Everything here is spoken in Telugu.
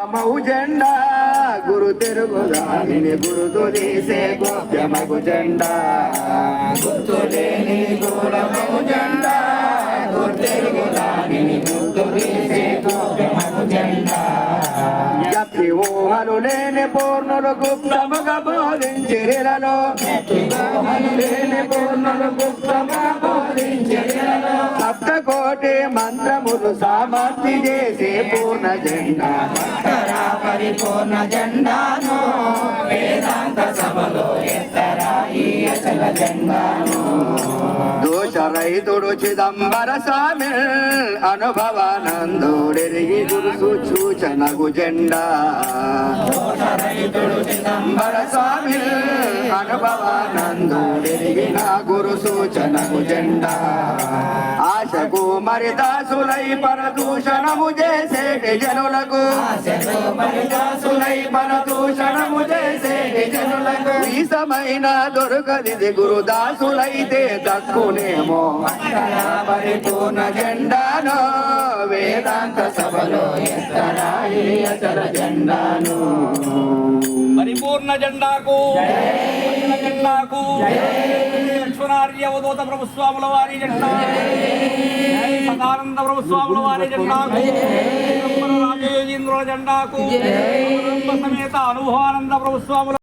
మౌ జెండా గురు తెరుగు దానిని తీసే గోప్యమగు జెండా. గుర్తులేని గురమౌ జెండా గురు తెరుగు గుర్తు తీసే గోప్యమగు జెండా. ఊహలు లేని పూర్ణులు గుప్తముగా బోధించిరిలలో లేని పూర్ణులు గుప్తముగా సప్తకోటి మంత్రములు సామర్థ్య చేసే పూర్ణ జెండా. ఎత్తరా పరిపూర్ణ జెండాను వేదాంత సభలో ఎత్తరా ఈ అచల జెండాను. దోష రైతుడు చిదంబర స్వామి అనుభవానందుడిరిగి గురు సూచనగు జెండా. రైతుడు చిదంబర స్వామి అనుభవానందుడిరిగి నా గురు సూచనగు జెండా. ఆశకు మరి దాసులై పరదూషణము చేసేటి జనులకు. పరిదాసులై పరదూషణము చేసేటి జనులకు. వీసమైన దొరకది గురుదాసులైతే దక్కునేమో. ఎత్తరా పరిపూర్ణ జెండాను వేదాంత సభలో ఎత్తరా అచల జెండాను. పరిపూర్ణ జెండాకు జెండాకు. లక్ష్మణార్య అవధూత ప్రభుస్వాముల వారి జెండా. సదానంద ప్రభుస్వాముల వారి జెండాకు రాజయోగీంద్రుల జెండాకు సమేత అనుభవానంద ప్రభుస్వాముల